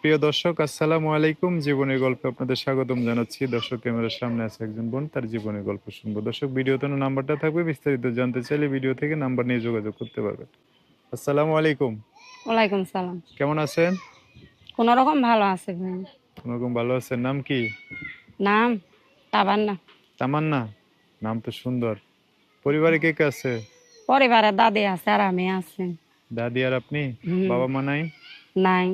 প্রিয় দর্শক আসসালামু আলাইকুম। জীবনের গল্পে আপনাদের স্বাগতম জানাচ্ছি। দর্শক ক্যামেরার সামনে আছে একজন বোন তার জীবনের গল্প শুনব। দর্শক ভিডিওতে নাম্বারটা থাকবে বিস্তারিত জানতে চাইলে ভিডিও থেকে নাম্বার নিয়ে যোগাযোগ করতে পারবেন। আসসালামু আলাইকুম। ওয়ালাইকুম সালাম। কেমন আছেন? কোন রকম ভালো আছে ভাই। কোনরকম ভালো আছেন? নাম কি? নাম তাবান্না তামান্না? নাম তো সুন্দর। পরিবারে কে কে আছে? পরিবারে দাদি আছে আর আমি আছি। দাদি আর আপনি? বাবা মা নাই? নাই।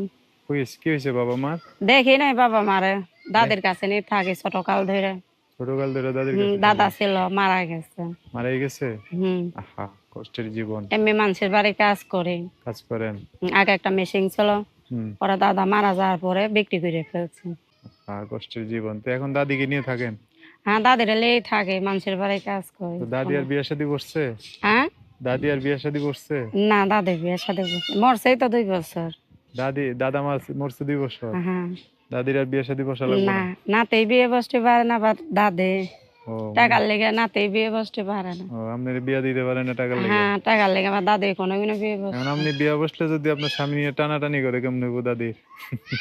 কি হয়েছে বাবা মা দেখি নাই বাবা মারে। দাদির কাছে নিয়ে থাকি ছোটকাল ধরে ছোটকাল ধরে দাদির কাছে দাদা ছিল মারা গেছে। মারা গেছে? হুম। আহা কষ্টের জীবন। এমনি মানুষের বাড়ি কাজ করি। কাজ করেন? আগে একটা মেশিন ছিল পরে দাদা মারা যাওয়ার পরে বিক্রি করে ফেলছে। আহা কষ্টের জীবন। তো এখন দাদিকে নিয়ে থাকেন? হ্যাঁ দাদির লেই থাকে মানুষের বাড়ি কাজ করি। দাদি আর বিয়ে শাদী করছে? হ্যাঁ? দাদি আর বিয়ে শাদী করছে? না দাদি বিয়ে সাথে মরছেই তো দুই বছর। দাদি দাদা মার মরছে দুই বছর হ্যাঁ। দাদির আর বিয়ে শাদী বসা লাগবে না। নাতেই বিয়ে বসতে পারে না বা দাদে। টাকার লেগে নাতেই বিয়ে বসতে পারে না। ও আপনি বিয়ে দিতে পারেন না টাকা লেগে? হ্যাঁ টাকার লেগে আমার দাদি কোনো কোনো বিয়ে বসে এখন আপনি বিয়ে বসলে যদি আপনার স্বামী নিয়ে টানাটানি করে কেমন হইব দাদির?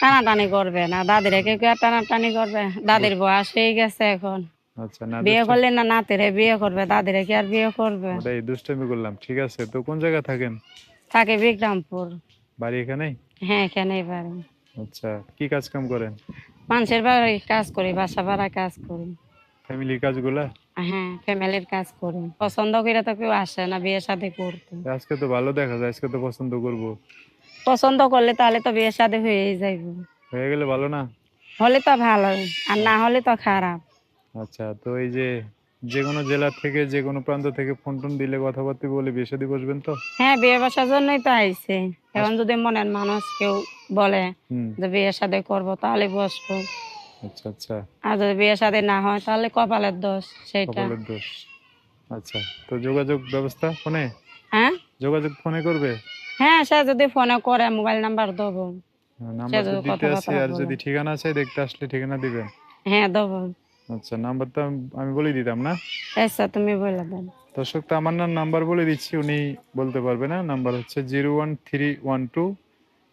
টানাটানি করবে না দাদির কেউ আর টানাটানি করবে। দাদির বয়স হয়ে গেছে এখন। আচ্ছা না বিয়ে করলে না নাতিরে বিয়ে করবে দাদিরে কি আর বিয়ে করবে? ওটাই দুষ্টামি করলাম ঠিক আছে। তো কোন জায়গায় থাকেন? থাকে বিক্রমপুর। বাড়ি এখানেই? হ্যাঁ এখানেই পারে আচ্ছা কি কাজ কাম করেন? মানুষের বাড়ি কাজ করি বাসা ভাড়া কাজ করি। ফ্যামিলি কাজগুলা? হ্যাঁ ফ্যামিলির কাজ করি। পছন্দ করে তো কেউ আসে না বিয়ে শাদী করতে। আজকে তো ভালো দেখা যায় আজকে তো পছন্দ করব। পছন্দ করলে তাহলে তো বিয়ে শাদী হয়েই যাইব। হয়ে গেলে ভালো না? হলে তো ভালো আর না হলে তো খারাপ। আচ্ছা তো এই যে যে কোনো জেলা থেকে যে কোনো প্রান্ত থেকে ফোন টোন দিলে কথাবার্তা বলে বিয়ে শাদী বসবেন তো? হ্যাঁ বিয়ে বসার জন্যই তো আইছে। এখন যদি মনের মানুষ কেউ বলে যে বিয়ে শাদী করব তাহলে বসবো। আচ্ছা আচ্ছা। আর যদি বিয়ে শাদী না হয় তাহলে কপালের দোষ সেটা। কপালের দোষ। আচ্ছা তো যোগাযোগ ব্যবস্থা ফোনে? হ্যাঁ? যোগাযোগ ফোনে করবে? হ্যাঁ সে যদি ফোনে করে মোবাইল নাম্বার দেবো। নাম্বার তো দিতে আছে আর যদি ঠিকানা চাই দেখতে আসলে ঠিকানা দিবেন। হ্যাঁ দেবো। আচ্ছা নাম্বার তো আমি- বলে দিতাম না? আচ্ছা তুমি বলে দেন দর্শক তো আমার নাম নাম্বার বলে দিচ্ছি উনি বলতে পারবে না। নাম্বার হচ্ছে zero one three one two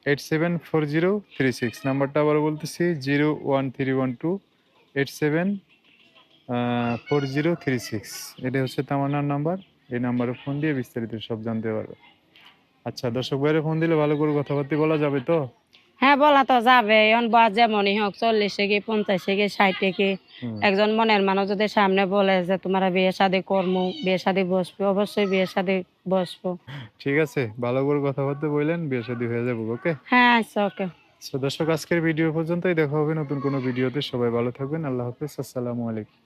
eight seven four zero three six নাম্বারটা আবার বলতেছি zero one three one two eight seven four zero three six এটা হচ্ছে তামান্নার নাম্বার এই নাম্বারে ফোন দিয়ে বিস্তারিত সব জানতে পারবে। আচ্ছা দর্শক ভাইয়ের ফোন দিলে ভালো করে কথাবার্তা বলা যাবে তো? হ্যাঁ বলা তো যাবে। এখন বয়স যেমনই হোক চল্লিশে কি পঞ্চাশে কি ষাটে কি। হুম। একজন মনের মানুষ যদি সামনে বলে যে তোমার বিয়ে শাদী করব বিয়ে শাদী বসবো অবশ্যই বিয়ে শাদী বসবো। ঠিক আছে ভালো করে কথাবার্তা বললেন বিয়ে শাদী হয়ে যাব ওকে? হ্যাঁ আচ্ছা ওকে। দর্শক আজকের ভিডিও পর্যন্তই। দেখা হবে নতুন কোনো ভিডিওতে। সবাই ভালো থাকবেন আল্লাহ হাফেজ আসসালামু আলাইকুম।